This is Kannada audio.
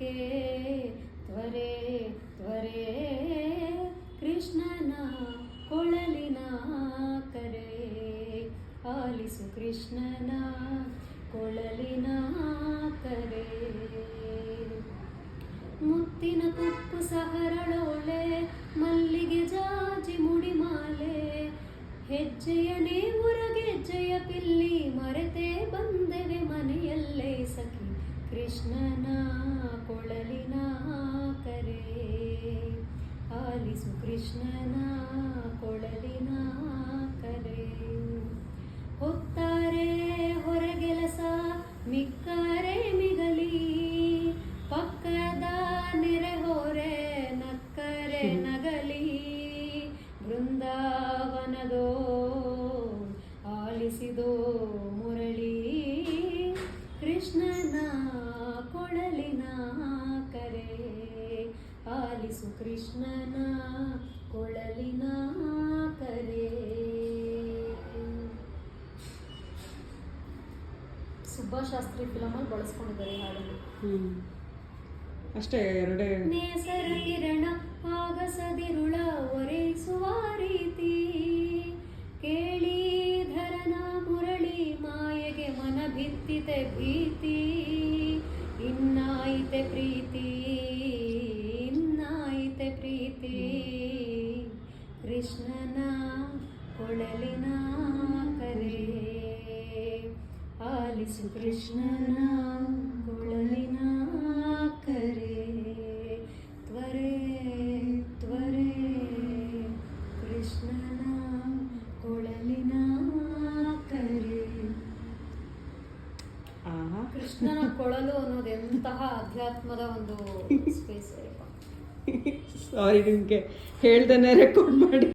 ಕೆ ತ್ವರೆ ತ್ವರೆ ಕೃಷ್ಣನ ಕೊಳಲಿನ ಕರೆ. ಆಲಿಸು ಕೃಷ್ಣನ ಕೊಳಲಿನ ಕರೆ. ಮುತ್ತಿನ ತುಪ್ಪು ಸಹರಳೋಳೆ, ಮಲ್ಲಿಗೆ ಜಾಜಿ ಮುಡಿಮಾಲೆ. ಹೆಜ್ಜೆಯ ನೇವುರಗೆಜ್ಜೆಯ ಪಿಲ್ಲಿ, ಮರೆತೇ ಬಂದೆವೆ ಮನೆಯಲ್ಲೇ ಸಖಿ ಕೃಷ್ಣನ ಕೃಷ್ಣನ ಕೊಳಲಿನ ಕರೆ. ಹೊತ್ತಾರೆ ಹೊರಗೆಲಸ ಮಿಕ್ಕರೆ ಮಿಗಲಿ. ಪಕ್ಕದ ನೆರೆ ಹೊರೆ ನಕ್ಕರೆ ನಗಲಿ. ಬೃಂದಾವನದೋ ಆಲಿಸು ಕೃಷ್ಣನ ಕೊಳಲಿನ ಕರೆ. ಸುಬ್ಬಾಶಾಸ್ತ್ರಿ ಫಿಲಮಲ್ಲಿ ಬಳಸ್ಕೊಂಡಿದ್ದಾರೆ ಹಾಡನ್ನು. ಅಷ್ಟೇ ಎರಡೇ. ನೇಸರ ಕಿರಣ ಆಗಸದಿರುಳ ಒರೆಸುವ ರೀತಿ ಕೇಳಿ ಧರನ ಮುರಳಿ ಮಾಯೆಗೆ ಮನ ಭಿತ್ತಿತೆ ಭೀತಿ. ಇನ್ನಾಯಿತೆ ಪ್ರೀತಿ. ಕೃಷ್ಣನ ಕೊಳಲಿನ ಕರೆ. ಆಲಿಸು ಕೃಷ್ಣನ ಕೊಳಲಿನ ಕರೆ. ತ್ವರೆ ತ್ವರೆ ಕೃಷ್ಣನ ಕೊಳಲಿನ ಕರೆ. ಕೃಷ್ಣನ ಕೊಳಲು ಅನ್ನೋದು ಎಂತಹ ಅಧ್ಯಾತ್ಮದ ಒಂದು ಸ್ಪೇಸ್ ಸಾರಿ ನಿಮಗೆ ಹೇಳ್ದೇನೆ ರೆಕಾರ್ಡ್ ಮಾಡಿ.